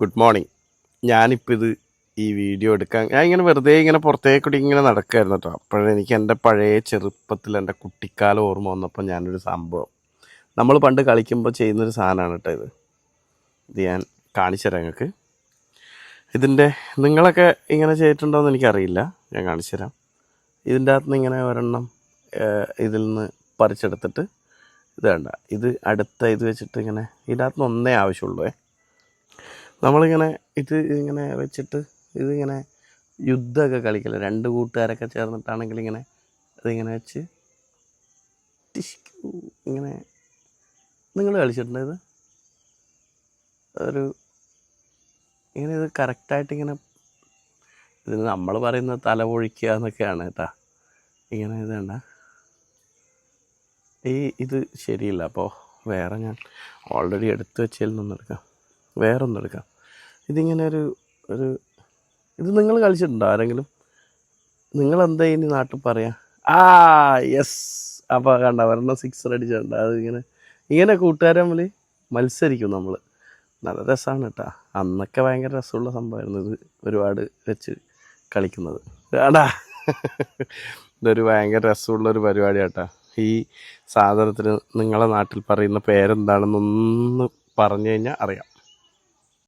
Good morning ഞാനിപ്പോൾ ഇത് ഈ വീഡിയോ എടുക്കാൻ ഞാൻ ഇങ്ങനെ വെറുതെ ഇങ്ങനെ പുറത്തേക്കൂടി ഇങ്ങനെ നടക്കുമായിരുന്നു കേട്ടോ അപ്പോഴെനിക്ക് എന്റെ പഴയ ചെറുപ്പത്തിൽ എന്റെ കുട്ടിക്കാലം ഓർമ്മ വന്നപ്പോൾ ഞാനൊരു സംഭവം. നമ്മൾ പണ്ട് കളിക്കുമ്പോൾ ചെയ്യുന്നൊരു സാധനമാണ് കേട്ടോ ഇത്. ഇത് ഞാൻ കാണിച്ചു തരാം നിങ്ങൾക്ക് ഇതിന്റെ നിങ്ങളൊക്കെ ഇങ്ങനെ ചെയ്തിട്ടുണ്ടോ എന്ന് എനിക്കറിയില്ല. ഞാൻ കാണിച്ചു തരാം. ഇതിന്റെ അകത്ത് നിന്ന് ഇങ്ങനെ ഒരെണ്ണം ഇതിൽ നിന്ന് പറിച്ചെടുത്തിട്ട് ഇത് വേണ്ട ഇത് അടുത്ത ഇത് വെച്ചിട്ട് ഇങ്ങനെ ഇതിനകത്ത് നിന്ന് ഒന്നേ ആവശ്യമുള്ളൂ നമ്മളിങ്ങനെ ഇത് ഇങ്ങനെ വെച്ചിട്ട് ഇതിങ്ങനെ യുദ്ധമൊക്കെ കളിക്കില്ല രണ്ട് കൂട്ടുകാരൊക്കെ ചേർന്നിട്ടാണെങ്കിൽ ഇങ്ങനെ ഇതിങ്ങനെ വെച്ച് ഇങ്ങനെ. നിങ്ങൾ കളിച്ചിട്ടുണ്ട് ഇത്? ഒരു ഇങ്ങനെ ഇത് കറക്റ്റായിട്ട് ഇങ്ങനെ ഇതിന് നമ്മൾ പറയുന്ന തല പൊഴിക്കുക എന്നൊക്കെയാണ് കേട്ടാ. ഇങ്ങനെ ഇത് വേണ്ട ഈ ഇത് ശരിയില്ല. അപ്പോൾ വേറെ ഞാൻ ഓൾറെഡി എടുത്തു വെച്ചതിൽ നിന്നെടുക്കാം. വേറെ ഒന്നെടുക്കാം ഇതിങ്ങനെ ഒരു ഒരു ഇത് നിങ്ങൾ കളിച്ചിട്ടുണ്ടോ ആരെങ്കിലും? നിങ്ങൾ എന്താ ഇനി നാട്ടിൽ പറയാം? ആ യെസ് അപ്പോൾ കണ്ട ഒരെണ്ണം സിക്സർ അടിച്ചിട്ടുണ്ട്. അത് ഇങ്ങനെ ഇങ്ങനെ കൂട്ടുകാരെ നമ്മൾ മത്സരിക്കും നമ്മൾ നല്ല രസമാണ് കേട്ടോ അന്നൊക്കെ ഭയങ്കര രസമുള്ള സംഭവമായിരുന്നു ഇത് ഒരുപാട് വെച്ച് കളിക്കുന്നത്. ആടാ. ഇതൊരു ഭയങ്കര രസമുള്ള ഒരു പരിപാടി കേട്ടോ ഈ സാധനത്തിന് നിങ്ങളെ നാട്ടിൽ പറയുന്ന പേരെന്താണെന്നൊന്ന് പറഞ്ഞു കഴിഞ്ഞാൽ അറിയാം.